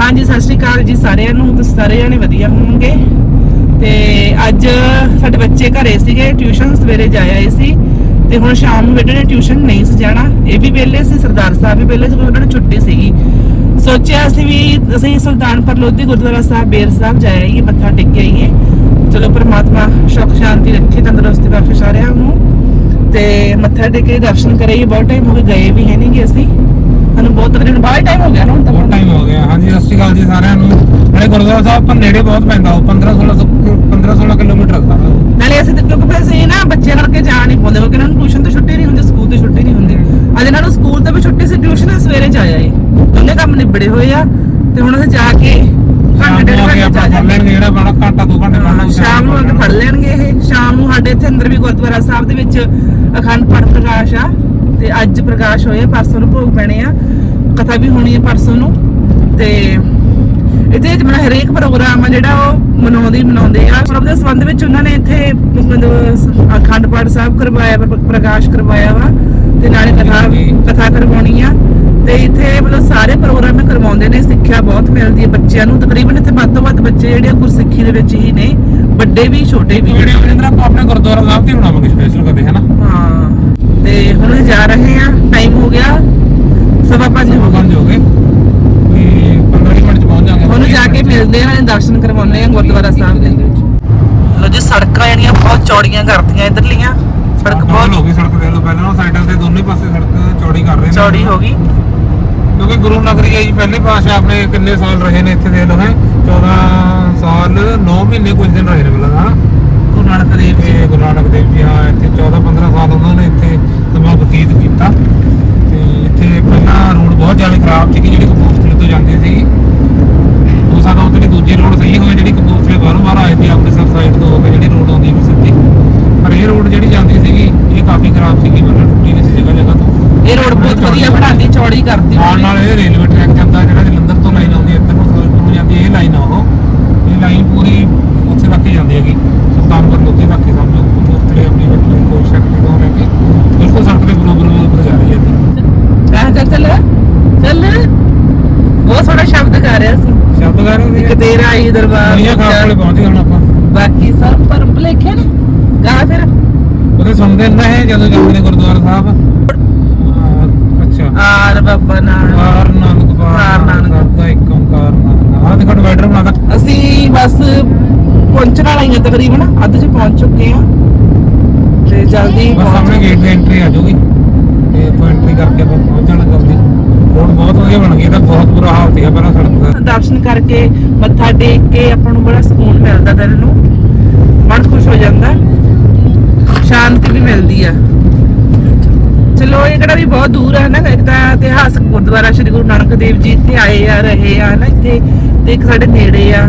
ਹਾਂਜੀ, ਸਤਿ ਸ਼੍ਰੀ ਅਕਾਲ ਜੀ ਸਾਰਿਆਂ ਨੂੰ, ਤੁਸੀਂ ਸਾਰੇ ਜਣੇ ਵਧੀਆ ਹੋਵੋਗੇ। ਤੇ ਅੱਜ ਸਾਡੇ ਬੱਚੇ ਘਰੇ ਸੀਗੇ, ਟਿਊਸ਼ਨ ਸਵੇਰੇ ਜਾਇਆ ਆਏ ਸੀ, ਤੇ ਹੁਣ ਸ਼ਾਮ ਨੂੰ ਬੇਟੇ ਨੇ ਟਿਊਸ਼ਨ ਨਹੀਂ ਸੀ ਜਾਣਾ। ਇਹ ਵੀ ਵਿਹਲੇ ਸੀ, ਸਰਦਾਰ ਸਾਹਿਬ ਵੀ ਵਿਹਲੇ ਸੀ ਉਹਨਾਂ ਨੂੰ ਛੁੱਟੀ ਸੀਗੀ। ਸੋਚਿਆ ਸੀ ਵੀ ਅਸੀਂ ਸੁਲਤਾਨਪੁਰ ਲੋਧੀ ਗੁਰਦੁਆਰਾ ਸਾਹਿਬ, ਬੇਰ ਸਾਹਿਬ ਜਾਇਆ ਆਈਏ, ਮੱਥਾ ਟੇਕ ਕੇ ਆਈਏ। ਚਲੋ, ਪ੍ਰਮਾਤਮਾ ਸੁਖ, ਸ਼ਾਂਤੀ ਰੱਖੇ, ਤੰਦਰੁਸਤੀ ਬਖਸ਼ੇ ਸਾਰਿਆਂ ਨੂੰ। ਤੇ ਮੱਥਾ ਟੇਕ ਕੇ ਦਰਸ਼ਨ ਕਰਾਈਏ, ਬਹੁਤ ਟਾਈਮ ਹੋ ਗਿਆ ਗਏ ਵੀ ਹੈ ਨਹੀਂ ਨਹੀਂਗੇ ਅਸੀਂ ਸਾਨੂੰ ਬਹੁਤ ਤਕਰੀਬਨ ਬਾਹਰ ਟਾਈਮ ਹੋ ਗਿਆ ਨਾ ਹੁਣ ਤਾਂ ਬਹੁਤ ਟਾਈਮ ਹੋ ਗਿਆ ਹਾਂਜੀ ਸਤਿ ਸ਼੍ਰੀ ਅਕਾਲ ਜੀ ਸਾਰਿਆਂ ਨੂੰ ਨਾਲੇ ਗੁਰਦੁਆਰਾ ਸਾਹਿਬ ਪਰ ਨੇੜੇ ਬਹੁਤ ਪੈਂਦਾ ਉਹ 15 16 15 16 ਕਿਲੋਮੀਟਰ ਸਾਰਾ ਉਹ। ਨਾਲੇ ਅਸੀਂ ਤਾਂ ਕਿਉਂਕਿ ਫਿਰ ਅਸੀਂ ਨਾ ਬੱਚਿਆਂ ਕਰਕੇ ਜਾ ਨਹੀਂ ਪਾਉਂਦੇ ਕਿਉਂਕਿ ਇਹਨਾਂ ਨੂੰ ਟਿਊਸ਼ਨ ਤੋਂ ਛੁੱਟੀ ਨਹੀਂ ਹੁੰਦੀ ਸਕੂਲ ਤੋਂ ਛੁੱਟੀ ਨਹੀਂ ਹੁੰਦੀ। ਅੱਜ ਇਹਨਾਂ ਨੂੰ ਸਕੂਲ ਤੋਂ ਵੀ ਛੁੱਟੀ ਸੀ ਟਿਊਸ਼ਨ ਸਵੇਰੇ ਜਾ ਆਏ। ਦੋਨੇ ਕੰਮ ਨਿਬੜੇ ਹੋਏ ਆ ਤੇ ਹੁਣ ਅਸੀਂ ਜਾ ਕੇ ਘੰਟੇ ਸ਼ਾਮ ਨੂੰ ਆ ਘੰਟੇ ਕੇ ਆਪਾਂ ਲੈਣਗੇ ਜਿਹੜਾ ਬੜਾ ਘੰਟਾ ਦੋ ਘੰਟੇ ਪੜਨਾ ਸ਼ਾਮ ਨੂੰ ਆ ਕੇ ਪੜ ਲੈਣਗੇ ਇਹ। ਸ਼ਾਮ ਨੂੰ ਸਾਡੇ ਇੱਥੇ ਅੰਦਰ ਵੀ ਗੁਰਦੁਆਰਾ ਸਾਹਿਬ ਦੇ ਵਿੱਚ ਅਖੰਡ ਪਾਠ ਪ੍ਰਕਾਸ਼ ਆ ਤੇ ਅੱਜ ਪ੍ਰਕਾਸ਼ ਹੋਇਆ ਪਰਸੋਂ ਨੂੰ ਭੋਗ ਪੈਣੇ ਆ। ਕਥਾ ਵੀ ਹੋਣੀ ਹੈ ਪਰਸੋਂ ਨੂੰ ਤੇ ਇੱਥੇ ਜਿਹੜਾ ਹਰੇਕ ਪ੍ਰੋਗਰਾਮ ਆ ਜਿਹੜਾ ਉਹ ਮਨਾਉਂਦੇ ਮਨਾਉਂਦੇ ਆ। ਪ੍ਰਭ ਦੇ ਸੰਬੰਧ ਵਿੱਚ ਉਹਨਾਂ ਨੇ ਇੱਥੇ ਮਤਲਬ ਅਖੰਡ ਪਾਠ ਸਾਹਿਬ ਕਰਵਾਇਆ ਪ੍ਰਕਾਸ਼ ਕਰਵਾਇਆ ਵਾ ਤੇ ਨਾਲੇ ਕਥਾ ਕਥਾ ਕਰਵਾਉਣੀ ਆ। ਤੇ ਇੱਥੇ ਮਤਲਬ ਸਾਰੇ ਪ੍ਰੋਗਰਾਮ ਕਰਵਾਉਂਦੇ ਨੇ, ਸਿੱਖਿਆ ਬਹੁਤ ਮਿਲਦੀ ਹੈ ਬੱਚਿਆਂ ਨੂੰ। ਤਕਰੀਬਨ ਇੱਥੇ ਵੱਧ ਤੋਂ ਵੱਧ ਬੱਚੇ ਜਿਹੜੇ ਗੁਰਸਿੱਖੀ ਦੇ ਵਿੱਚ ਹੀ ਨੇ, ਵੱਡੇ ਵੀ, ਛੋਟੇ ਵੀ। ਵੀਡੀਓ ਆਪਾਂ ਆਪਣੇ ਗੁਰਦੁਆਰਾ ਸਾਹਿਬ ਦੀ ਬਣਾਵਾਂਗੇ ਸਪੈਸ਼ਲ ਕਦੇ ਹਨਾ ਹਾਂ ਤੇ ਹੁਣ ਅਸੀਂ ਜਾ ਰਹੇ ਆ ਟਾਈਮ ਹੋ ਗਿਆ ਸਵਾ ਪੰਜ ਹੋ ਗਏ ਪੰਜ ਹੋ ਗਏ ਤੇ 15 ਮਿੰਟ ਚ ਪਹੁੰਚ ਜਾਵਾਂਗੇ ਉਹਨੂੰ ਜਾ ਕੇ ਮਿਲਦੇ ਆ ਦਰਸ਼ਨ ਕਰਵਾਉਂਦੇ ਆ ਗੁਰਦੁਆਰਾ ਸਾਹਿਬ ਦੇ ਲੋ ਜੀ ਸੜਕਾਂ ਜਿਹੜੀਆਂ ਬਹੁਤ ਚੌੜੀਆਂ ਕਰਤੀਆਂ ਇਧਰਲੀਆਂ। ਸੜਕ ਬਹੁਤ ਹੋ ਗਈ ਸੜਕ ਦੇ ਲੋ ਪਹਿਲਾਂ ਉਹ ਸਾਈਡਾਂ ਤੇ ਦੋਨੇ ਪਾਸੇ ਸੜਕ ਚੌੜੀ ਕਰ ਰਹੇ ਨੇ। ਚੌੜੀ ਹੋ ਗਈ। ਕਿਉਂਕਿ ਗੁਰੂ ਨਗਰੀ ਜੀ ਪਹਿਲੇ ਪਾਸ਼ਾ ਆਪਣੇ ਕਿੰਨੇ ਸਾਲ ਰਹੇ ਨੇ ਇੱਥੇ ਦੇ ਲੋ ਹੈ? 14 ਸਾਲ 9 ਮਹੀਨੇ ਕੁਝ ਦਿਨ ਰਹੇ ਨੇ ਪਹਿਲਾਂ ਹਨਾ ਗੁਰੂ ਨਾਨਕ ਦੇਵ ਜੀ। ਗੁਰੂ ਨਾਨਕ ਦੇਵ ਜੀ ਹਾਂ ਇੱਥੇ 14 15 ਸਾਲ ਉਹਨਾਂ ਨੇ ਇੱਥੇ ਸਮਾਂ ਬਤੀਤ ਕੀਤਾ। ਤੇ ਇੱਥੇ ਪਹਿਲਾਂ ਰੋਡ ਬਹੁਤ ਜ਼ਿਆਦਾ ਖਰਾਬ ਸੀ ਜਿਹੜੀ ਕਪੂਰਥਲੇ ਤੋਂ ਜਾਂਦੀ ਸੀ। ਉਹ ਸਾਡਾ ਉੱਥੇ ਦੂਜੀ ਰੋਡ ਸਹੀ ਹੋਈ ਜਿਹੜੀ ਕਪੂਰਥਲੇ ਬਾਹਰੋਂ ਬਾਹਰ ਆਏ ਸੀ ਅੰਮ੍ਰਿਤਸਰ ਸਾਈਡ ਤੋਂ ਹੋ ਕੇ ਜਿਹੜੀ ਰੋਡ ਆਉਂਦੀ ਸੀ ਸਿੱਧੀ। ਪਰ ਇਹ ਰੋਡ ਜਿਹੜੀ ਜਾਂਦੀ ਸੀਗੀ ਇਹ ਕਾਫੀ ਖਰਾਬ ਸੀਗੀ ਮਤਲਬ ਟੁੱਟੀ ਹੋਈ ਸੀ ਜਗ੍ਹਾ ਜਗ੍ਹਾ ਤੋਂ। ਇਹ ਰੋਡ ਬਹੁਤ ਵਧੀਆ ਬਣਾਤੀ ਚੌੜੀ ਕਰਤੀ ਨਾਲ ਨਾਲ ਇਹ ਰੇਲਵੇ ਟਰੈਕ ਜਾਂਦਾ ਜਿਹੜਾ ਜਲੰਧਰ ਤੋਂ ਲਾਈਨ ਆਉਂਦੀ ਹੈ ਇੱਧਰ ਨੂੰ ਫਿਰੋਜ਼ਪੁਰ ਜਾਂਦੀ ਹੈ ਇਹ ਲਾਈਨ ਆ ਉਹ। ਇਹ ਲਾਈਨ ਪੂਰੀ ਉੱਥੇ ਤੱਕ ਹੀ ਜਾਂਦੀ ਹੈਗੀ। ਸੁਲਤਾਨਪੁਰ ਲੋਧੀ ਤੱਕ ਹੀ ਸਮਝੋ। ਕਪੂਰਥਲੇ ਆਪਣੀ ਵੱਡੀ ਕੋਲ ਸੈਕਟਰੀ ਤੋਂ ਲੈ ਕੇ। ਬਿਲਕੁਲ ਸੜਕ ਦੇ ਬਰੋਬਰ ਬਰੋਬਰ ਜਾ ਰਹੀ ਹੈ ਜੀ ਕਹਾਂ ਚੱਲ ਚੱਲ। ਚੱਲ। ਬਹੁਤ ਸੋਹਣਾ ਸ਼ਬਦ ਗਾ ਰਿਹਾ ਸੀ। ਸ਼ਬਦ ਗਾ ਰਹੇ ਇੱਕ ਤੇਰਾ ਆਈ ਦਰਬਾਰ ਦੁਨੀਆ ਖਾਸ ਕੋਲੇ ਪਹੁੰਚ ਗਏ ਹੁਣ ਆਪਾਂ। ਬਾਕੀ ਸਭ ਪਰ ਭੁਲੇਖੇ ਨੇ। ਗਾ ਫਿਰ? ਉਹਦੇ ਸੁਣਦੇ ਨੇ ਇਹ ਜਦੋਂ ਜਾਂਦੇ ਨੇ ਗੁਰਦੁਆਰਾ ਸਾਹਿਬ। ਅਹ ਅੱਛਾ। ਆਰ ਬੱਬਾ ਨਾਲ ਕਾਰ ਨਾਨਕ ਪਾਰ ਨਾਨਕ। ਦਾ ਇੱਕ ਓੰਕਾਰ ਨਾਨਕ ਆਹ ਦੇਖੋ ਡਿਵਾਈਡਰ ਬਣਾਦਾ ਅਸੀਂ ਬਸ ਪਹੁੰਚਣ ਵਾਲੇ ਹਾਂ ਤਕਰੀਬਨ। ਅੱਧ ਚ ਪਹੁੰਚ ਚੁੱਕੇ ਹਾਂ। ਤੇ ਜਲਦੀ ਬਸ ਸਾਹਮਣੇ ਪਹੁੰਚ ਗੇਟ ਦੀ ਐਂਟਰੀ ਆ ਜਾਊਗੀ। ਤੇ ਇੱਥੋਂ ਐਂਟਰੀ ਕਰਕੇ ਆਪਾਂ ਪਹੁੰਚ ਜਾਣਾ ਜਲਦੀ ਰੋਡ ਬਹੁਤ ਵਧੀਆ ਬਣ ਗਈ। ਇਹਦਾ ਬਹੁਤ ਬੁਰਾ ਹਾਲ ਸੀਗਾ ਪਹਿਲਾਂ ਸੜਕ ਦਾ। ਦਰਸ਼ਨ ਕਰਕੇ ਮੱਥਾ ਟੇਕ ਕੇ ਆਪਾਂ ਨੂੰ ਬੜਾ ਸਕੂਨ ਮਿਲਦਾ ਦਿਲ ਨੂੰ ਮਨ ਖੁਸ਼ ਹੋ ਜਾਂਦਾ। ਸ਼ਾਂਤੀ ਵੀ ਮਿਲਦੀ ਆ। ਚਲੋ, ਇਹ ਕਿਹੜਾ ਵੀ ਬਹੁਤ ਦੂਰ ਹੈ ਨਾ ਇੱਕ ਤਾਂ ਇਤਿਹਾਸਕ ਗੁਰਦੁਆਰਾ ਸ੍ਰੀ ਗੁਰੂ ਨਾਨਕ ਦੇਵ ਜੀ ਇੱਥੇ ਆਏ ਆ, ਰਹੇ ਆ ਨਾ ਇੱਥੇ ਤੇ ਇੱਕ ਸਾਡੇ ਨੇੜੇ ਆ।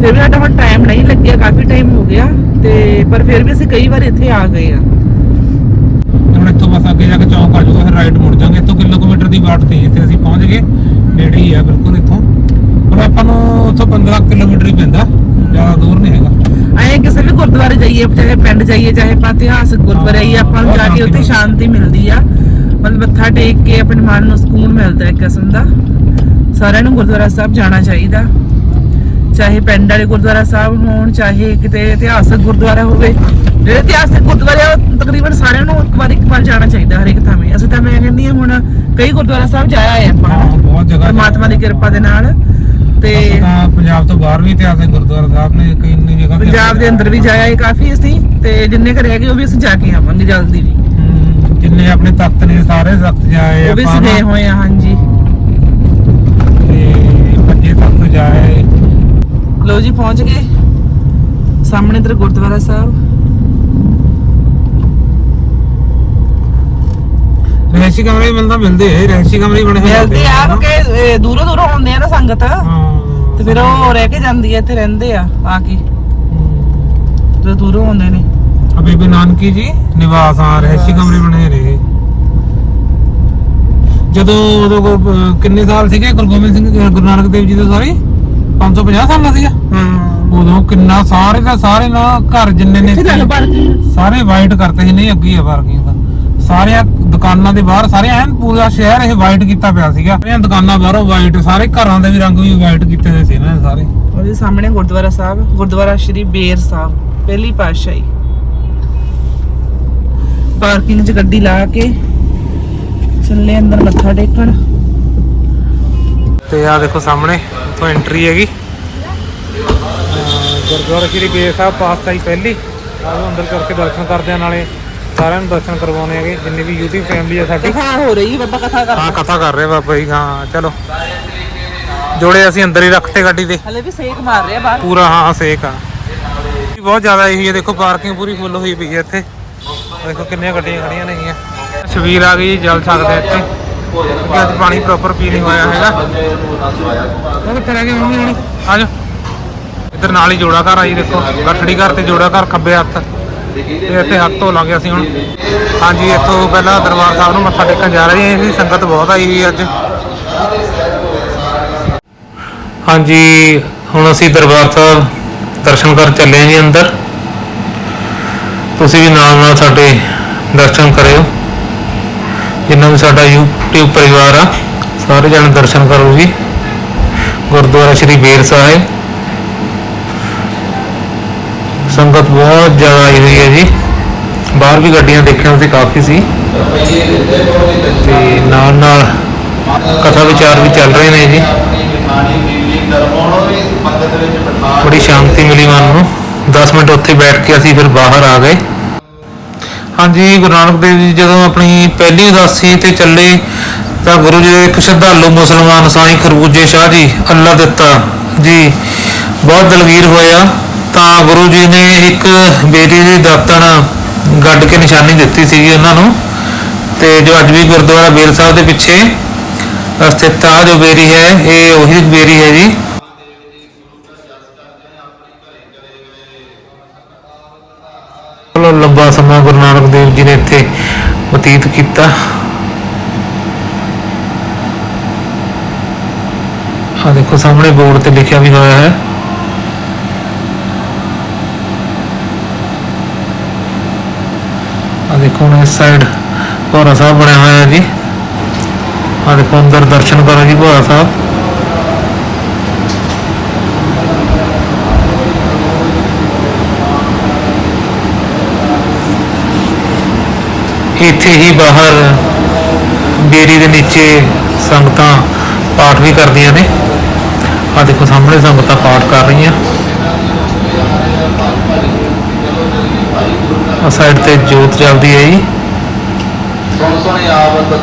ਫਿਰ ਵੀ ਸਾਡਾ ਹੁਣ ਟਾਈਮ ਨਹੀਂ ਲੱਗਿਆ, ਕਾਫੀ ਟਾਈਮ ਹੋ ਗਿਆ ਤੇ ਪਰ ਫਿਰ ਵੀ ਅਸੀਂ ਕਈ ਵਾਰ ਇੱਥੇ ਆ ਗਏ ਆ। ਹੁਣ ਇੱਥੋਂ ਬਸ ਅੱਗੇ ਜਾ ਕੇ ਚੌਂਕ ਆ ਜਾਊਗਾ, ਫਿਰ ਰਾਈਟ ਮੁੜ ਜਾਾਂਗੇ। ਇੱਥੋਂ ਕਿਲੋਮੀਟਰ ਦੀ ਬਾਟ ਤੇ ਜਿੱਥੇ ਅਸੀਂ ਪਹੁੰਚ ਗਏ, ਨੇੜੇ ਹੀ ਆ ਬਿਲਕੁਲ ਇੱਥੋਂ। ਪਰ ਆਪਾਂ ਨੂੰ ਉੱਥੋਂ 15 ਕਿਲੋਮੀਟਰ ਹੀ ਪੈਂਦਾ, ਜ਼ਿਆਦਾ ਦੂਰ ਨਹੀਂ ਹੈਗਾ। ਐ ਕਿਸੇ ਵੀ ਗੁਰਦੁਆਰੇ ਜਾਈਏ ਚਾਹੇ ਪਿੰਡ ਜਾਈਏ ਚਾਹੇ ਆਪਾਂ ਇਤਿਹਾਸਕ ਗੁਰਦੁਆਰੇ ਆਈਏ ਆਪਾਂ ਨੂੰ ਜਾ ਕੇ ਉੱਥੇ ਸ਼ਾਂਤੀ ਮਿਲਦੀ ਆ। ਮਤਲਬ ਮੱਥਾ ਟੇਕ ਕੇ ਆਪਣੇ ਮਨ ਨੂੰ ਸਕੂਨ ਮਿਲਦਾ ਇੱਕ ਕਿਸਮ ਦਾ। ਸਾਰਿਆਂ ਨੂੰ ਗੁਰਦੁਆਰਾ ਸਾਹਿਬ ਜਾਣਾ ਚਾਹੀਦਾ। ਚਾਹੇ ਪਿੰਡ ਵਾਲੇ ਗੁਰਦੁਆਰਾ ਸਾਹਿਬ ਹੋਣ ਚਾਹੇ ਕਿਤੇ ਇਤਿਹਾਸਕ ਗੁਰਦੁਆਰਾ ਹੋਵੇ। ਜਿਹੜੇ ਇਤਿਹਾਸਕ ਗੁਰਦੁਆਰੇ ਆ, ਤਕਰੀਬਨ ਸਾਰਿਆਂ ਨੂੰ ਇੱਕ ਵਾਰ ਇੱਕ ਵਾਰ ਜਾਣਾ ਚਾਹੀਦਾ ਹਰੇਕ ਥਾਵੇਂ। ਅਸੀਂ ਤਾਂ ਮੈਂ ਕਹਿੰਦੀ ਹਾਂ ਹੁਣ ਕਈ ਗੁਰਦੁਆਰਾ ਸਾਹਿਬ ਜਾਇਆ ਆਏ ਆਪਾਂ। ਹਾਂ ਬਹੁਤ ਜਗ੍ਹਾ ਪਰਮਾਤਮਾ ਦੀ ਕਿਰਪਾ ਦੇ ਨਾਲ। ਤੇ ਤਾਂ ਪੰਜਾਬ ਤੋਂ ਬਾਹਰ ਵੀ ਇਤਿਹਾਸਕ ਗੁਰਦੁਆਰਾ ਸਾਹਿਬ ਨੇ ਕਈ ਇੰਨੀ ਜਗ੍ਹਾ ਤੇ ਪੰਜਾਬ ਦੇ ਅੰਦਰ ਵੀ ਜਾਇਆ ਹੈ ਕਾਫੀ ਅਸੀਂ ਤੇ ਜਿੰਨੇ ਘਰੇ ਹੈਗੇ ਉਹ ਵੀ ਅਸੀਂ ਜਾ ਕੇ ਆਵਾਂਗੇ ਜਲਦੀ ਵੀ। ਹਮ, ਜਿੰਨੇ ਆਪਣੇ ਤਖਤ ਨੇ ਸਾਰੇ ਤਖਤ ਜਾਏ ਉਹ ਵੀ ਅਸੀਂ ਗਏ ਹੋਏ ਆ ਹਾਂਜੀ। ਤੇ ਪੰਜੇ ਤਖਤ ਜਾਏ। ਲੋ ਜੀ ਪਹੁੰਚ ਗਏ। ਸਾਹਮਣੇ ਇਧਰ ਗੁਰਦੁਆਰਾ ਸਾਹਿਬ। ਰਹਿਸ਼ੀ ਕਮਰੇ ਮਿਲਦਾ ਮਿਲਦੇ ਹੈ ਰਹਿਸ਼ੀ ਕਮਰੇ ਬਣੇ ਹੋਏ ਮਿਲਦੇ ਆ। ਕਿਉਂਕਿ ਇਹ ਦੂਰੋਂ ਦੂਰੋਂ ਆਉਂਦੇ ਆ ਨਾ ਸੰਗਤ। ਹਾਂ। ਤੇ ਫਿਰ ਉਹ ਰਹਿ ਕੇ ਜਾਂਦੀ ਆ ਇੱਥੇ ਰਹਿੰਦੇ ਆ ਆ ਕੇ। ਜਦੋਂ ਦੂਰੋਂ ਆਉਂਦੇ ਨੇ। ਆ ਬੇਬੇ ਨਾਨਕੀ ਜੀ ਨਿਵਾਸ ਆ ਰਹਿਸ਼ੀ ਕਮਰੇ ਬਣੇ ਰਹੇ ਜਦੋਂ ਉਦੋਂ ਗੁਰ- ਅਹ ਕਿੰਨੇ ਸਾਲ ਸੀਗੇ? ਗੁਰੂ ਗੋਬਿੰਦ ਸਿੰਘ ਜੀ, ਗੁਰੂ ਨਾਨਕ ਦੇਵ ਜੀ ਦੇ ਸਾਰੇ? 550 ਸਾਲ ਦਾ ਸੀਗਾ? ਹਾਂ। ਉਦੋਂ ਕਿੰਨਾ ਸਾਰੇ ਦਾ ਸਾਰੇ ਨਾ ਘਰ ਜਿੰਨੇ ਨੇ ਇੱਥੇ ਸਾਰੇ ਵਾਈਟ ਕਰਤੇ ਸੀ ਨਹੀਂ ਅੱਗੇ ਆ ਦਾ ਸਾਰੀਆਂ ਦੁਕਾਨਾਂ ਦੇ ਬਾਹਰ ਸਾਰੇ ਐਨ ਪੂਰਾ ਸ਼ਹਿਰ ਇਹ ਵਾਈਟ ਕੀਤਾ ਪਿਆ ਸੀਗਾ। ਸਾਰੀਆਂ ਦੁਕਾਨਾਂ ਬਾਹਰੋਂ ਵਾਈਟ ਸਾਰੇ ਘਰਾਂ ਦੇ ਵੀ ਰੰਗ ਵੀ ਵਾਈਟ ਕੀਤੇ ਹੋਏ ਸੀ ਇਹਨਾਂ ਨੇ ਸਾਰੇ। ਉਹਦੇ ਸਾਹਮਣੇ ਗੁਰਦੁਆਰਾ ਸਾਹਿਬ ਗੁਰਦੁਆਰਾ ਸ਼੍ਰੀ ਬੇਰ ਸਾਹਿਬ ਪਹਿਲੀ ਪਾਤਸ਼ਾਹੀ। ਪਾਰਕਿੰਗ 'ਚ ਗੱਡੀ ਲਾ ਕੇ ਚੱਲੇ ਅੰਦਰ ਮੱਥਾ ਟੇਕਣ। ਤੇ ਆ ਦੇਖੋ ਸਾਹਮਣੇ ਇੱਥੋਂ ਐਂਟਰੀ ਹੈਗੀ। ਗੁਰਦੁਆਰਾ ਸ਼੍ਰੀ ਬੇਰ ਸਾਹਿਬ ਪਾਤਸ਼ਾਹੀ ਪਹਿਲੀ। ਆਓ ਅੰਦਰ ਕਰਕੇ ਦਰਸ਼ਨ ਕਰਦੇ ਆ ਨਾਲੇ। ਸਾਰਿਆਂ ਨੂੰ ਦਰਸ਼ਨ ਕਰਵਾਉਣੇ ਹੈਗੇ ਜਿੰਨੀ ਵੀ YouTube ਫੈਮਿਲੀ ਆ ਸਾਡੀ। ਕਥਾ ਹੋ ਰਹੀ ਬਾਬਾ ਕਥਾ ਕਰ ਹਾਂ ਕਥਾ ਕਰ ਰਹੇ ਬਾਬਾ ਜੀ ਹਾਂ ਚਲੋ। ਜੋੜੇ ਅਸੀਂ ਅੰਦਰ ਹੀ ਰੱਖਤੇ ਗੱਡੀ ਦੇ ਹਲੇ ਵੀ ਸੇਕ ਮਾਰ ਰਿਹਾ ਬਾਹਰ। ਪੂਰਾ ਹਾਂ ਸੇਕ ਆ। ਬਹੁਤ ਜ਼ਿਆਦਾ ਇਹੀ ਹੈ ਦੇਖੋ ਪਾਰਕਿੰਗ ਪੂਰੀ ਫੁੱਲ ਹੋਈ ਪਈ ਹੈ ਇੱਥੇ। ਦੇਖੋ ਕਿੰਨੀਆਂ ਗੱਡੀਆਂ ਖੜੀਆਂ ਨੇਗੀਆਂ ਸ਼ਬੀਰ ਆ ਗਈ ਜਲ ਸਕਦੇ ਇੱਥੇ। ਕਿਉਂਕਿ ਅੱਜ ਪਾਣੀ ਪ੍ਰੋਪਰ ਪੀ ਨਹੀਂ ਹੋਇਆ ਹੈਗਾ। ਉਹ ਕਿੱਥੇ ਰਹਿ ਗਏ ਮੰਮੀ ਹੁਣ? ਆ ਜਾ ਇੱਧਰ ਨਾਲ ਹੀ ਜੋੜਾ ਘਰ ਆਈ ਦੇਖੋ। ਗੱਠੜੀ ਘਰ ਤੇ ਜੋੜਾ ਘਰ ਖੱਬੇ ਹੱਥ। ਤੇ ਇੱਥੇ ਹੱਥ ਧੋ ਲਾਂਗੇ ਅਸੀਂ ਹੁਣ। ਹਾਂਜੀ, ਇੱਥੋਂ ਪਹਿਲਾਂ ਦਰਬਾਰ ਸਾਹਿਬ ਨੂੰ ਮੱਥਾ ਟੇਕਣ ਜਾ ਰਹੇ ਹਾਂ ਜੀ। ਸੰਗਤ ਬਹੁਤ ਆਈ ਹੋਈ ਅੱਜ। ਹਾਂਜੀ, ਹੁਣ ਅਸੀਂ ਦਰਬਾਰ ਸਾਹਿਬ ਦਰਸ਼ਨ ਕਰਨ ਚੱਲੇ ਹਾਂ ਜੀ ਅੰਦਰ। ਤੁਸੀਂ ਵੀ ਨਾਲ ਨਾਲ ਸਾਡੇ ਦਰਸ਼ਨ ਕਰਿਓ। ਜਿੰਨਾ ਵੀ ਸਾਡਾ YouTube ਪਰਿਵਾਰ ਆ, ਸਾਰੇ ਜਣੇ ਦਰਸ਼ਨ ਕਰੋ ਜੀ। ਗੁਰਦੁਆਰਾ ਸ਼੍ਰੀ ਬੇਰ ਸਾਹਿਬ। ਸੰਗਤ ਬਹੁਤ ਜ਼ਿਆਦਾ ਆਈ ਹੋਈ ਹੈ ਜੀ। ਬਾਹਰ ਵੀ ਗੱਡੀਆਂ ਦੇਖਣ 'ਤੇ ਕਾਫੀ ਸੀ। ਤੇ ਨਾਲ ਨਾਲ ਕਥਾ ਵਿਚਾਰ ਵੀ ਚੱਲ ਰਹੇ ਨੇ ਜੀ। ਬੜੀ ਸ਼ਾਂਤੀ ਮਿਲੀ ਮਨ ਨੂੰ। 10 ਮਿੰਟ ਉੱਥੇ ਬੈਠ ਕੇ ਅਸੀਂ ਫਿਰ ਬਾਹਰ ਆ ਗਏ। ਹਾਂਜੀ, ਗੁਰੂ ਨਾਨਕ ਦੇਵ ਜੀ ਜਦੋਂ ਆਪਣੀ ਪਹਿਲੀ ਉਦਾਸੀ ਤੇ ਚੱਲੇ ਤਾਂ ਗੁਰੂ ਜੀ ਦੇ ਇੱਕ ਸ਼ਰਧਾਲੂ ਮੁਸਲਮਾਨ ਸਾਈਂ ਖਰਬੂਜੇ ਸ਼ਾਹ ਜੀ ਅੱਲਾ ਦਿੱਤਾ। ਜੀ, ਬਹੁਤ ਦਲਗੀਰ ਹੋਇਆ। ਤਾਂ ਗੁਰੂ ਜੀ ਨੇ ਇੱਕ ਬੇਰੀ ਦੀ ਦਾਤਣ ਗੱਡ ਕੇ ਨਿਸ਼ਾਨੀ ਦਿੱਤੀ ਸੀਗੀ ਉਹਨਾਂ ਨੂੰ। ਤੇ ਜੋ ਅੱਜ ਵੀ ਗੁਰਦੁਆਰਾ ਬੇਰ ਸਾਹਿਬ ਦੇ ਪਿੱਛੇ ਸਥਿਤ ਆ, ਜੋ ਬੇਰੀ ਹੈ, ਇਹ ਉਹੀ ਬੇਰੀ ਹੈ ਜੀ। ਲੰਬਾ ਸਮਾਂ ਗੁਰੂ ਨਾਨਕ ਦੇਵ ਜੀ ਨੇ ਇੱਥੇ ਬਤੀਤ ਕੀਤਾ। ਆ ਦੇਖੋ, ਸਾਹਮਣੇ ਬੋਰਡ ਤੇ ਲਿਖਿਆ ਵੀ ਹੋਇਆ ਹੈ। ਆ ਦੇਖੋ ਹੁਣ ਇਸ ਸਾਈਡ ਭੋਰਾ ਸਾਹਿਬ ਬਣਿਆ ਹੋਇਆ ਜੀ। ਆ ਦੇਖੋ ਅੰਦਰ ਦਰਸ਼ਨ ਕਰੋ ਜੀ ਭੋਰਾ ਸਾਹਿਬ। ਇੱਥੇ ਹੀ ਬਾਹਰ ਬੇਰੀ ਦੇ ਨੀਚੇ ਸੰਗਤਾਂ ਪਾਠ ਵੀ ਕਰਦੀਆਂ ਨੇ। ਆ ਦੇਖੋ ਸਾਹਮਣੇ ਸੰਗਤਾਂ ਪਾਠ ਕਰ ਰਹੀਆਂ। ਆ ਸਾਈਡ ਤੇ ਜੋਤ ਜਲਦੀ ਹੈ ਜੀ। ਸੁਣ ਸੁਣ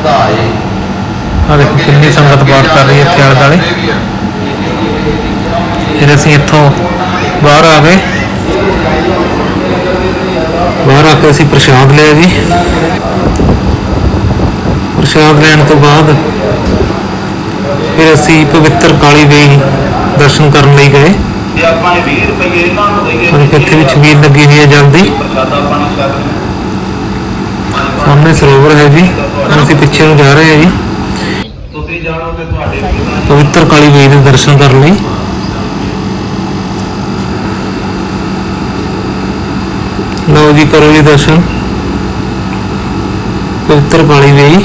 ਧਾਏ ਆ ਦੇਖੋ ਕਿੰਨੀ ਸੰਗਤ ਪਾਠ ਕਰ ਰਹੀ ਹੈ ਇੱਥੇ ਆਲੇ ਫਿਰ ਅਸੀਂ ਇੱਥੋਂ ਬਾਹਰ ਆ ਗਏ। ਬਾਹਰ ਆ ਕੇ ਅਸੀਂ ਪ੍ਰਸ਼ਾਦ ਲਿਆ ਜੀ। ਪ੍ਰਸ਼ਾਦ ਲੈਣ ਤੋਂ ਬਾਅਦ ਫਿਰ ਅਸੀਂ ਪਵਿੱਤਰ ਕਾਲੀ ਦੇਵੀ ਦਰਸ਼ਨ ਕਰਨ ਲਈ ਗਏ। ਜੇ ਆਪਾਂ ਨੇ 20 ਰੁਪਏ ਇਹਨਾਂ ਨੂੰ ਦੇਈਏ ਔਰ ਇੱਥੇ ਵੀ ਛਬੀਲ ਲੱਗੀ ਹੋਈ ਹੈ ਜਲਦੀ ਪ੍ਰਸ਼ਾਦਾ ਪਾਣੀ ਛਕ ਸਾਹਮਣੇ ਸਰੋਵਰ ਹੈ ਜੀ। ਅਸੀਂ ਪਿੱਛੇ ਨੂੰ ਜਾ ਰਹੇ ਹਾਂ ਜੀ। ਤੁਸੀਂ ਜਾਣੋ ਕਿ ਤੁਹਾਡੇ ਪਵਿੱਤਰ ਕਾਲੀ ਦੇਵੀ ਦੇ ਦਰਸ਼ਨ ਕਰਨ ਲਈ। ਲਓ ਜੀ ਕਰੋ ਜੀ ਦਰਸ਼ਨ। ਪਵਿੱਤਰ ਕਾਲੀ ਦੇਵੀ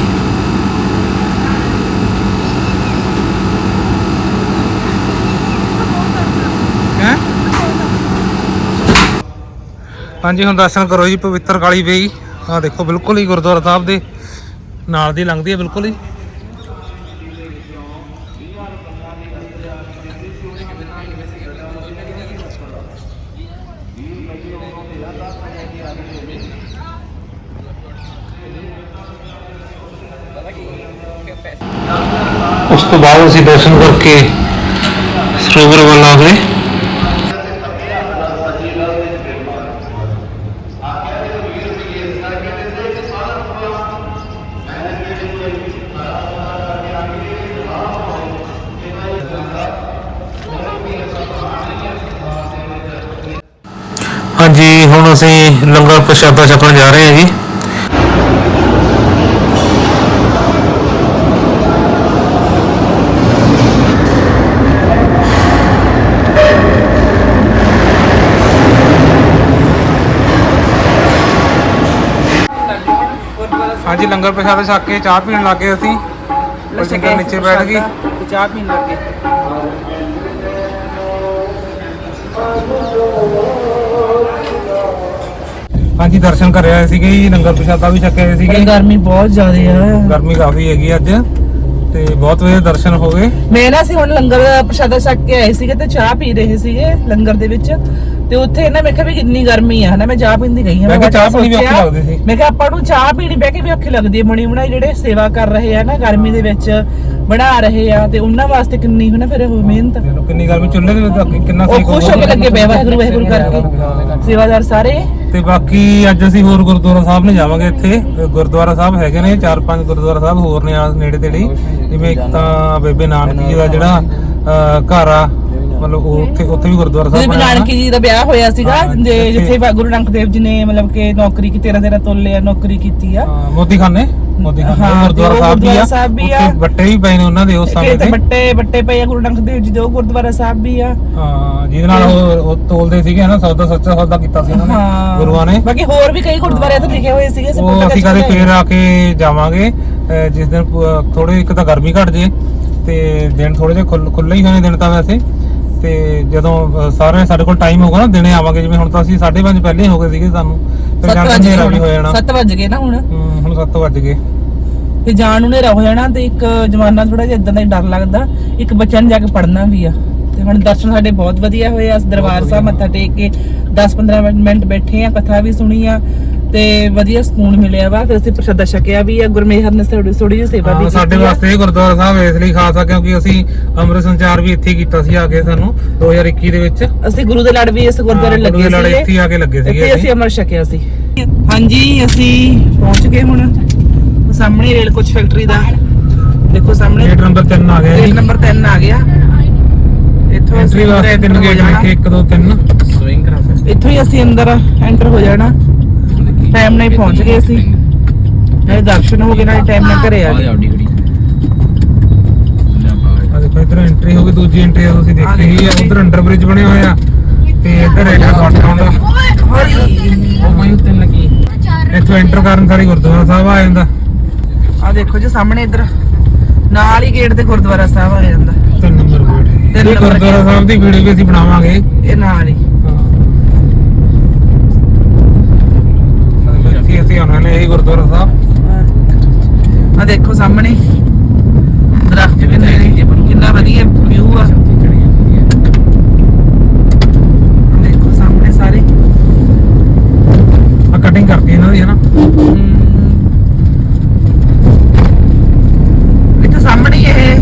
ਹੈ ਹਾਂਜੀ, ਹੁਣ ਦਰਸ਼ਨ ਕਰੋ ਜੀ, ਪਵਿੱਤਰ ਕਾਲੀ ਦੇਵੀ ਆਹ ਦੇਖੋ, ਬਿਲਕੁਲ ਹੀ ਗੁਰਦੁਆਰਾ ਸਾਹਿਬ ਦੇ ਨਾਲ ਦੀ ਲੰਘਦੀ ਹੈ, ਬਿਲਕੁਲ ਹੀ। ਉਸ ਤੋਂ ਬਾਅਦ ਅਸੀਂ ਦਰਸ਼ਨ ਕਰਕੇ ਸਰੋਵਰ ਵੱਲ ਆ ਗਏ ਹਾਂਜੀ ਹੁਣ ਅਸੀਂ ਲੰਗਰ ਪ੍ਰਸ਼ਾਦਾ ਛਕਣ ਜਾ ਰਹੇ ਹਾਂ ਜੀ। ਜੀ ਲੰਗਰ ਪ੍ਰਸ਼ਾਦਾ ਛੱਕ ਕੇ ਚਾਹ ਪੀਣ ਲੱਗੇ ਅਸੀਂ। ਬਲਜਿੰਦਰ ਨੀਚੇ ਬੈਠ ਗਈ। ਚਾਹ ਪੀਣ ਲੱਗੇ। ਹਾਂਜੀ ਦਰਸ਼ਨ ਕਰ ਰਹੇ ਸੀਗੇ ਜੀ ਲੰਗਰ ਪ੍ਰਸ਼ਾਦਾ ਵੀ ਛਕੇ ਹੋਏ ਸੀਗੇ ਗਰਮੀ ਬਹੁਤ ਜ਼ਿਆਦੇ ਆ। ਗਰਮੀ ਕਾਫੀ ਹੈਗੀ ਅੱਜ ਤੇ ਬਹੁਤ ਵਧੀਆ ਦਰਸ਼ਨ ਹੋ ਗਏ। ਮੈਂ ਨਾ ਸੀ ਹੁਣ ਲੰਗਰ ਪ੍ਰਸ਼ਾਦਾ ਛਕ ਕੇ ਆਏ ਸੀਗੇ ਤੇ ਚਾਹ ਪੀ ਰਹੇ ਸੀਗੇ ਲੰਗਰ ਦੇ ਵਿੱਚ। ਤੇ ਉੱਥੇ ਨਾ ਮੈਂ ਕਿਹਾ ਵੀ ਕਿੰਨੀ ਗਰਮੀ ਆ ਹਨਾ ਮੈਂ ਚਾਹ ਪੀਂਦੀ ਗਈ ਹਾਂ ਮੈਂ ਕਿਹਾ ਚਾਹ ਪੀਣੀ ਵੀ ਔਖੀ ਲੱਗਦੀ ਸੀ। ਮੈਂ ਕਿਹਾ ਆਪਾਂ ਨੂੰ ਚਾਹ ਪੀਣੀ ਬਹਿ ਕੇ ਵੀ ਔਖੀ ਲੱਗਦੀ ਹੈ ਬਣੀ ਬਣਾਈ ਜਿਹੜੇ ਸੇਵਾ ਕਰ ਰਹੇ ਆ ਨਾ ਗਰਮੀ ਦੇ ਵਿੱਚ। ਬਣਾ ਰਹੇ ਆ ਤੇ ਉਹਨਾਂ ਵਾਸਤੇ ਕਿੰਨੀ ਹਨਾ ਫਿਰ ਉਹ ਮਿਹਨਤ। ਦੇਖੋ ਕਿੰਨੀ ਗਰਮੀ ਚੁੱਲ੍ਹੇ ਦੇ ਵਿੱਚ ਕਿੰਨਾ ਉਹ ਖੁਸ਼ ਹੋ ਕੇ ਲੱਗੇ ਪਏ ਵਾਹਿਗੁਰੂ ਵਾਹਿਗੁਰੂ ਕਰਕੇ। ਸੇਵਾਦਾਰ ਸਾਰੇ। ਤੇ ਬਾਕੀ ਅੱਜ ਅਸੀਂ ਹੋਰ ਗੁਰਦੁਆਰਾ ਸਾਹਿਬ ਨੇ ਜਾਵਾਂਗੇ ਇੱਥੇ। ਗੁਰਦੁਆਰਾ ਸਾਹਿਬ ਹੈਗੇ ਨੇ ਚਾਰ ਪੰਜ ਗੁਰਦੁਆਰਾ ਸਾਹਿਬ ਹੋਰ ਨੇ ਆ ਨੇੜੇ ਤੇੜੇ। ਜਿਵੇਂ ਇੱਕ ਤਾਂ ਬੇਬੇ ਨਾਨਕੀ ਜੀ ਦਾ ਜਿਹੜਾ ਘਰ ਆ ਮਤਲਬ ਉਹ ਉੱਥੇ ਉੱਥੇ ਵੀ ਗੁਰਦੁਆਰਾ ਸਾਹਿਬ ਵੀ ਬਣਿਆ ਨਾਨਕੀ ਜੀ ਦਾ ਵਿਆਹ ਹੋਇਆ ਸੀਗਾ ਜਿੱਥੇ- ਗੁਰੂ ਨਾਨਕ ਦੇਵ ਜੀ ਨੇ ਮਤਲਬ ਕਿ ਨੌਕਰੀ ਕੀਤੀ 13 13 ਤੋਲੇ ਨੌਕਰੀ ਕੀਤੀ ਆ। ਹਾਂ, ਮੋਦੀ ਖਾਨੇ ਮੋਦੀ ਖਾਨੇ ਹਾਂ, ਗੁਰਦੁਆਰਾ ਤੇ ਉਹ ਸਾਹਿਬ ਵੀ ਆ। ਗੁਰਦੁਆਰਾ ਸਾਹਿਬ ਵੀ ਆ। ਉੱਥੇ ਬੱਟੇ ਵੀ ਪਏ ਨੇ ਉਹਨਾਂ ਦੇ ਉਸ ਸਮੇਂ ਕਿ ਦੇ। ਬੱਟੇ ਬੱਟੇ ਪਏ ਆ ਗੁਰੂ ਨਾਨਕ ਦੇਵ ਜੀ ਦੇ ਉਹ ਗੁਰਦੁਆਰਾ ਸਾਹਿਬ ਵੀ ਆ। ਹਾਂ ਜਿਹਦੇ ਨਾਲ ਉਹ ਉਹ ਤੋਲਦੇ ਸੀਗੇ ਨਾ ਸੌਦਾ ਸੱਚਾ ਸੌਦਾ ਕੀਤਾ ਸੀ ਉਹਨਾਂ ਨੇ ਗੁਰੂਆਂ ਨੇ। ਬਾਕੀ ਹੋਰ ਵੀ ਕਈ ਗੁਰਦੁਆਰੇ ਇੱਥੇ ਲਿਖੇ ਹੋਏ ਸੀਗੇ ਅਸੀਂ ਉਹ ਪਤਾ ਅਸੀਂ ਕਰ ਕਦੇ ਸਕਦੇ ਫੇਰ ਆ ਕੇ ਜਾਵਾਂਗੇ ਅਹ ਜਿਸ ਦਿਨ ਥੋੜੇ ਇੱਕ ਤਾਂ ਗਰਮੀ ਘਟ ਜੇ ਤੇ ਦਿਨ ਥੋੜੇ ਜਿਹਾ ਖੁੱਲੇ ਹੀ ਹੋਣੇ ਦਿਨ ਤਾਂ ਵੈਸੇ। ਤੇ ਜਦੋਂ ਅਹ ਸਾਰੇ ਸਾਡੇ ਕੋਲ ਟਾਈਮ ਹੋਊਗਾ ਨਾ ਦਿਨੇ ਆਵਾਂਗੇ ਜਿਵੇਂ ਹੁਣ ਤਾਂ ਅਸੀਂ 5:30 ਪਹਿਲੇ ਹੀ ਹੋ ਗਏ ਸੀਗੇ ਸਾਨੂੰ ਫਿਰ ਸੱਤ ਜਾਣ ਵਜੇ ਹਨੇਰਾ ਵੀ ਹੋ ਜਾਣਾ। 7 ਵਜ ਗਏ ਨਾ ਹੁਣ। ਹੁਣ 7 ਵੱਜ ਗਏ। ਤੇ ਜਾਣ ਨੂੰ ਹਨੇਰਾ ਹੋ ਜਾਣਾ ਤੇ ਇੱਕ ਜਵਾਨਾਂ ਥੋੜਾ ਜਿਹਾ ਇਦਾਂ ਦਾ ਹੀ ਡਰ ਲੱਗਦਾ। ਇੱਕ ਬੱਚਿਆਂ ਨੂੰ ਜਾ ਕੇ ਪੜਨਾ ਵੀ ਆ। ਤੇ ਹੁਣ ਦਰਸ਼ਨ ਸਾਡੇ ਬਹੁਤ ਵਧੀਆ ਹੋਏ ਆ। ਦਰਬਾਰ ਸਾਹਿਬ ਮੱਥਾ ਟੇਕ ਕੇ 10-15 ਮਿੰਟ ਬੈਠੇ ਆ ਕਥਾ ਵੀ ਸੁਣੀ ਆ ਤੇ ਵਧੀਆ ਸਕੂਨ ਮਿਲਿਆ ਵਾ। ਫਿਰ ਅਸੀਂ ਪ੍ਰਸ਼ਾਦਾ ਛਕਿਆ ਵੀ ਆ। ਗੁਰਮੇਹਰ ਨੇ ਥੋੜੀ ਥੋੜੀ ਜਿਹੀ ਸੇਵਾ ਵੀ ਸਾਡੇ। ਵਾਸਤੇ ਗੁਰਦੁਆਰਾ ਸਾਹਿਬ ਇਸ ਲਈ ਖਾਸ ਆ ਕਿਉਂਕਿ ਅਸੀਂ ਅੰਮ੍ਰਿਤ ਸੰਚਾਰ ਵੀ ਇੱਥੇ ਕੀਤਾ ਸੀ ਆ ਕੇ ਸਾਨੂੰ 2021 ਦੇ ਵਿੱਚ। ਅਸੀਂ ਗੁਰੂ ਦੇ ਲੜ ਵੀ ਇਸ ਗੁਰਦੁਆਰੇ ਗੁਰੂ ਲੱਗੇ ਦੇ ਲੜ ਸੀਗੇ। ਇੱਥੇ ਆ ਕੇ ਲੱਗੇ ਸੀਗੇ ਇੱਥੇ ਅਸੀਂ ਅਮਰ ਛਕਿਆ ਸੀ। ਹਾਂਜੀ ਅਸੀਂ ਪਹੁੰਚ ਗਏ ਹੁਣ। ਉਹ ਸਾਹਮਣੇ ਰੇਲ ਕੋਚ ਫੈਕਟਰੀ ਦਾ। ਦੇਖੋ ਸਾਹਮਣੇ ਗੇਟ ਨੰਬਰ 3 ਆ ਗਿਆ ਗੇਟ ਨੰਬਰ 3 ਆ ਗਿਆ। ਇੱਥੋਂ ਐਂਟਰੀ ਅਸੀਂ ਵਾਸਤੇ ਤਿੰਨ ਗੇਟ ਜਾਣਾ। ਨੇ 1 2 3 ਸਵਿੰਗ ਕਰਾ ਸਕਦੇ। ਇੱਥੋਂ ਹੀ ਅਸੀਂ ਅੰਦਰ ਐਂਟਰ ਹੋ ਜਾਣਾ। ਟਾਈਮ ਨਾਲ ਹੀ ਪਹੁੰਚ ਗਏ ਅਸੀਂ। ਨਾਲੇ ਦਰਸ਼ਨ ਹੋ ਗਏ ਨਾਲੇ ਟਾਈਮ ਨਾਲ ਘਰੇ ਆ ਗਏ। ਆ ਦੇਖੋ ਇਧਰ ਐਂਟਰੀ ਹੋ ਗਈ ਦੂਜੀ ਐਂਟਰੀ ਆ ਤੁਸੀਂ ਦੇਖੀ ਹੀ ਆ ਉਧਰ ਅੰਡਰ ਬ੍ਰਿਜ ਬਣੇ ਹੋਏ ਆ। ਤੇ ਇੱਧਰ ਹੈਗਾ ਗਾਟਾਂ ਦਾ ਉਹ ਮੈਂ ਉੱਤੇ ਲੱਗੀ। ਇੱਥੋਂ ਐਂਟਰ ਕਰਨ ਸਾਰੀ ਗੁਰਦੁਆਰਾ ਸਾਹਿਬ ਆ ਜਾਂਦਾ। ਆ ਦੇਖੋ ਜੀ ਸਾਹਮਣੇ ਇੱਧਰ। ਨਾਲ ਹੀ ਗੇਟ ਤੇ ਗੁਰਦੁਆਰਾ ਸਾਹਿਬ ਆ ਜਾਂਦਾ। ਤਿੰਨ number gate number Gurdwara. Sahib ਦੀ ਵੀਡੀਓ ਵੀ ਅਸੀਂ ਬਣਾਵਾਂਗੇ। ਇਹ ਨਾਲ ਹੀ। ਇੱਥੇ ਅਸੀਂ ਆਉਣਾ ਨੇ ਇਹ ਗੁਰਦੁਆਰਾ ਸਾਹਿਬ। ਆ ਦੇਖੋ ਸਾਹਮਣੇ। ਦਰਖਤ ਕਿੰਨੇ ਨੇ। ਕਿੰਨਾ ਵਧੀਆ ਵਿਊ ਆ ਦੇਖੋ ਸਾਹਮਣੇ ਸਾਰੇ ਆ ਕਟਿੰਗ ਕਰਤੀ ਇਹਨਾਂ ਦੀ ਹੈ ਨਾ ਹਮ। ਇੱਥੇ ਸਾਹਮਣੇ ਹੀ ਇਹ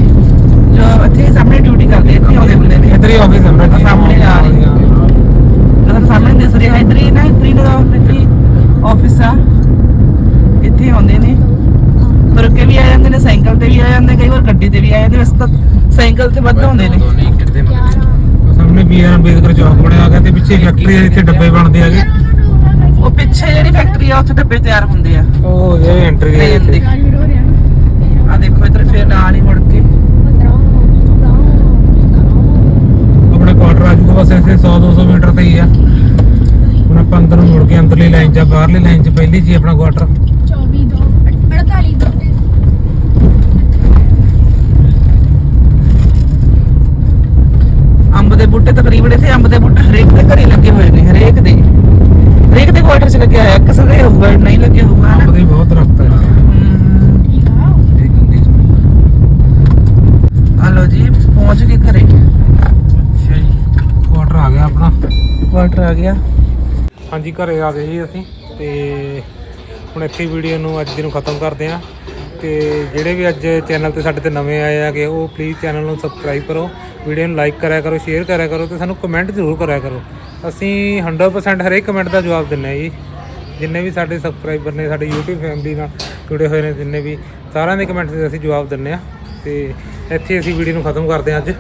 ਜੋ ਇੱਥੇ ਹੀ ਸਾਹਮਣੇ ਡਿਊਟੀ ਕਰਦੇ ਇੱਥੇ ਆਉਂਦੇ ਹੁੰਦੇ ਨੇ ਇੱਧਰ ਹੀ ਆਫਿਸ ਹੈ ਮੇਰਾ ਸਾਹਮਣੇ ਨਾਲ ਹੀ। ਜਦੋਂ ਸਾਹਮਣੇ ਦਿਸ ਰਿਹਾ ਇੱਧਰ ਹੀ ਨਾ ਇੱਧਰ ਹੀ ਨਾ ਇੱਥੇ ਆਫਿਸ ਆ ਇੱਥੇ ਆਉਂਦੇ ਨੇ ਤੁਰ ਕੇ ਵੀ ਆ ਜਾਂਦੇ ਨੇ ਸਾਈਕਲ ਤੇ ਵੀ ਆ ਜਾਂਦੇ ਕਈ ਵਾਰ ਗੱਡੀ ਤੇ ਵੀ ਆ ਜਾਂਦੇ ਵੈਸੇ ਤਾਂ ਸਾਈਕਲ ਤੇ ਵੱਧ ਆਉਂਦੇ ਨੇ। ਸਾਹਮਣੇ ਬੀਆਰ ਅੰਬੇਦਕਰ ਚੌਕ ਬਣਿਆ ਗਿਆ ਤੇ ਪਿੱਛੇ ਫੈਕਟਰੀ ਹੈ ਜਿੱਥੇ ਡੱਬੇ ਬਣਦੇ ਹੈਗੇ ਉਹ ਪਿੱਛੇ ਜਿਹੜੀ ਫੈਕਟਰੀ ਆ ਉੱਥੇ ਡੱਬੇ ਤਿਆਰ ਹੁੰਦੇ ਆ। ਉਹ ਇਹ ਐਂਟਰੀ ਹੈ ਦੀ। ਆ ਦੇਖੋ ਇੱਧਰ ਫਿਰ ਨਾਲ ਹੀ ਮੁੜ ਕੇ। ਆਪਣੇ ਕੁਆਟਰ ਆ ਜੂਗਾ ਬਸ ਇੱਥੇ 100 200 ਮੀਟਰ ਤੇ ਹੀ ਆ। ਹੁਣ ਆਪਾਂ ਅੰਦਰ ਨੂੰ ਮੁੜ ਕੇ ਅੰਦਰਲੀ ਲਾਈਨ 'ਚ ਆ, ਬਾਹਰਲੀ ਲਾਈਨ 'ਚ ਪਹਿਲੀ ਹੀ ਆਪਣਾ ਕੁਆਟਰ ਅੰਬ ਦੇ ਬੂਟੇ ਤਕਰੀਬਨ ਇੱਥੇ ਅੰਬ ਦੇ ਬੂਟੇ ਹਰੇਕ ਦੇ ਘਰੇ ਲੱਗੇ ਹੋਏ ਨੇ ਹਰੇਕ ਦੇ। ਹਰੇਕ ਦੇ ਕੁਆਟਰ 'ਚ ਲੱਗਿਆ ਹੋਇਆ ਕਿਸੇ ਦੇ ਹੋਊਗਾ ਨਹੀਂ ਲੱਗੇ ਹੋਊਗਾ ਹਨਾ? ਅੰਬ ਦੇ ਬਹੁਤ ਦਰਖਤ ਹੈ। ਆ। ਲਓ ਜੀ ਪਹੁੰਚ ਗਏ ਘਰੇ। ਕੁਆਟਰ ਆ ਗਿਆ ਆਪਣਾ। ਕੁਆਟਰ ਆ ਗਿਆ। ਹਾਂਜੀ ਘਰੇ ਆ ਗਏ ਜੀ ਅਸੀਂ ਤੇ ਹੁਣ ਇੱਥੇ ਵੀਡੀਓ ਨੂੰ ਅੱਜ ਦੀ ਨੂੰ ਖਤਮ ਕਰਦੇ ਹਾਂ। ਤੇ ਜਿਹੜੇ ਵੀ ਅੱਜ ਚੈਨਲ ਤੇ ਸਾਡੇ ਤੇ ਨਵੇਂ ਆਏ ਆਗੇ ਉਹ ਪਲੀਜ਼ ਚੈਨਲ ਨੂੰ ਸਬਸਕ੍ਰਾਈਬ ਕਰੋ। ਵੀਡੀਓ ਨੂੰ ਲਾਈਕ ਕਰਿਆ ਕਰੋ ਸ਼ੇਅਰ ਕਰਿਆ ਕਰੋ ਤੇ ਸਾਨੂੰ ਕਮੈਂਟ ਜ਼ਰੂਰ ਕਰਿਆ ਕਰੋ। ਅਸੀਂ 100% ਹਰੇਕ ਕਮੈਂਟ ਦਾ ਜਵਾਬ ਦਿੰਨੇ ਆ ਜੀ। ਜਿੰਨੇ ਵੀ ਸਾਡੇ ਸਬਸਕ੍ਰਾਈਬਰ ਨੇ, ਸਾਡੇ YouTube ਫੈਮਿਲੀ ਨਾਲ ਜੁੜੇ ਹੋਏ ਨੇ, ਜਿੰਨੇ ਵੀ, ਸਾਰਿਆਂ ਦੇ ਕਮੈਂਟਸ ਦੇ ਅਸੀਂ ਜਵਾਬ ਦਿੰਨੇ ਆ ਤੇ ਇੱਥੇ ਅਸੀਂ ਵੀਡੀਓ ਨੂੰ ਖਤਮ ਕਰਦੇ ਹਾਂ ਅੱਜ।